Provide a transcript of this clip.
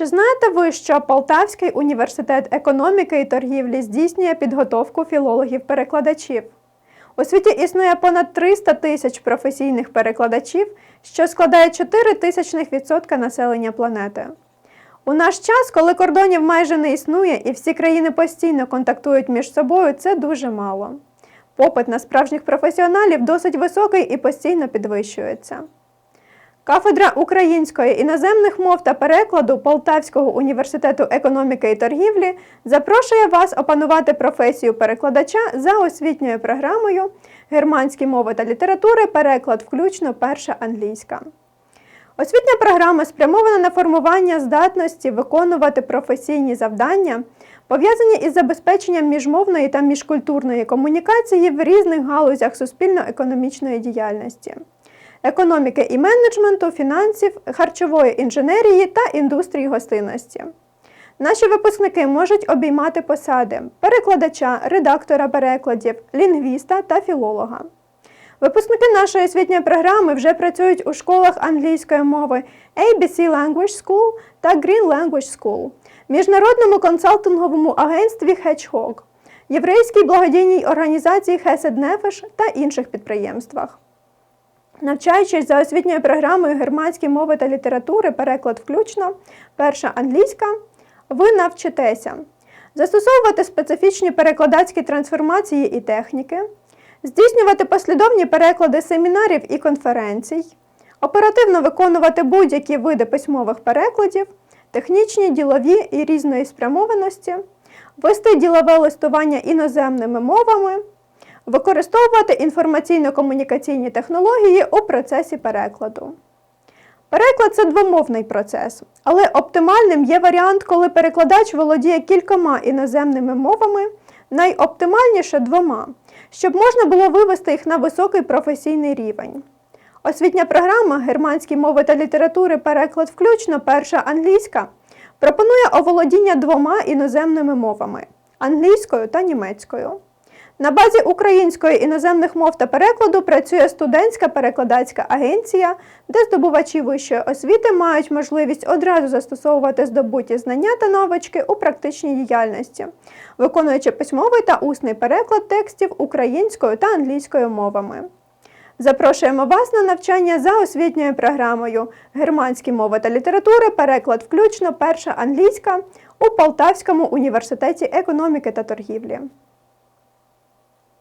Чи знаєте ви, що Полтавський університет економіки і торгівлі здійснює підготовку філологів-перекладачів? У світі існує понад 300 тисяч професійних перекладачів, що складає 4 тисячних відсотка населення планети. У наш час, коли кордонів майже не існує і всі країни постійно контактують між собою, це дуже мало. Попит на справжніх професіоналів досить високий і постійно підвищується. Кафедра української іноземних мов та перекладу Полтавського університету економіки і торгівлі запрошує вас опанувати професію перекладача за освітньою програмою германські мови та літератури, переклад включно перша англійська. Освітня програма спрямована на формування здатності виконувати професійні завдання, пов'язані із забезпеченням міжмовної та міжкультурної комунікації в різних галузях суспільно-економічної діяльності, економіки і менеджменту, фінансів, харчової інженерії та індустрії гостинності. Наші випускники можуть обіймати посади перекладача, редактора перекладів, лінгвіста та філолога. Випускники нашої освітньої програми вже працюють у школах англійської мови ABC Language School та Green Language School, міжнародному консалтинговому агентстві Hedgehog, єврейській благодійній організації Хесед Нефеш та інших підприємствах. Навчаючись за освітньою програмою германські мови та літератури, переклад включно, перша англійська, ви навчитеся застосовувати специфічні перекладацькі трансформації і техніки, здійснювати послідовні переклади семінарів і конференцій, оперативно виконувати будь-які види письмових перекладів, технічні, ділові і різної спрямованості, вести ділове листування іноземними мовами, використовувати інформаційно-комунікаційні технології у процесі перекладу. Переклад це двомовний процес, але оптимальним є варіант, коли перекладач володіє кількома іноземними мовами, найоптимальніше двома, щоб можна було вивести їх на високий професійний рівень. Освітня програма германські мови та літератури переклад включно перша англійська пропонує оволодіння двома іноземними мовами англійською та німецькою. На базі української іноземних мов та перекладу працює студентська перекладацька агенція, де здобувачі вищої освіти мають можливість одразу застосовувати здобуті знання та навички у практичній діяльності, виконуючи письмовий та усний переклад текстів українською та англійською мовами. Запрошуємо вас на навчання за освітньою програмою Германські мови та літератури, переклад включно перша англійська у Полтавському університеті економіки та торгівлі.